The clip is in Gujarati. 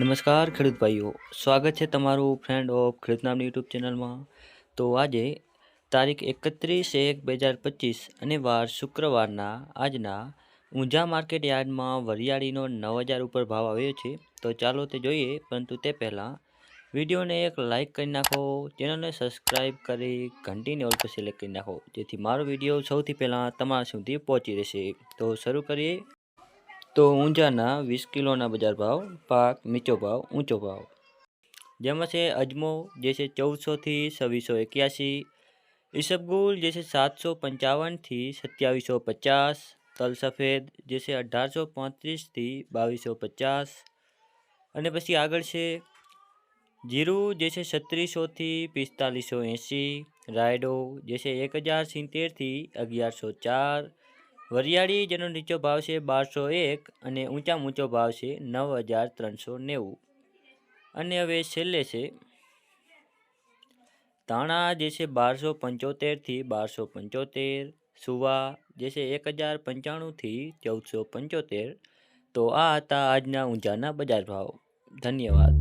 નમસ્કાર ખેડૂત ભાઈઓ, સ્વાગત છે તમારું ફ્રેન્ડ ઓફ ખેડૂત નામની યુટ્યુબ ચેનલમાં. તો આજે તારીખ એકત્રીસ એક બે હજાર પચીસ અને વાર શુક્રવારના આજના ઊંઝા માર્કેટ યાર્ડમાં વરિયાળીનો નવ હજાર ઉપર ભાવ આવ્યો છે. તો ચાલો તે જોઈએ, પરંતુ તે પહેલાં વિડીયોને એક લાઇક કરી નાખો, ચેનલને સબસ્ક્રાઈબ કરી ઘંટીને ઓલ પર સિલેક્ટ કરી નાખો, જેથી મારો વીડિયો સૌથી પહેલાં તમારા સુધી પહોંચી રહેશે. તો શરૂ કરીએ. તો ઊંઝાના વીસ કિલોના બજાર ભાવ, પાક નીચો ભાવ, ઊંચો ભાવ. જેમાં છે અજમો, જે છે ચૌદસોથી છવ્વીસો એક્યાસી, ઈસબગુલ, જે છે સાતસો પંચાવનથી સત્યાવીસો પચાસ તલ સફેદ જે છે અઢારસો પાંત્રીસથી બાવીસો પચાસ, અને પછી આગળ છે જીરું, જે છે છત્રીસોથી પિસ્તાલીસો એંસી રાયડો, જે છે એક હજાર સિત્તેરથી અગિયારસો ચાર વરિયાળી જેનો નીચો ભાવ છે બારસો એક અને ઊંચામાં ઊંચો ભાવ છે નવ હજાર ત્રણસો નેવું. અને હવે છેલ્લે છે, ધાણા જે છે બારસો પંચોતેરથી બારસો પંચોતેર, સુવા જે છે એક હજાર પંચાણુંથી ચૌદસો પંચોતેર. તો આ હતા આજના ઊંઝાના બજાર ભાવ. ધન્યવાદ.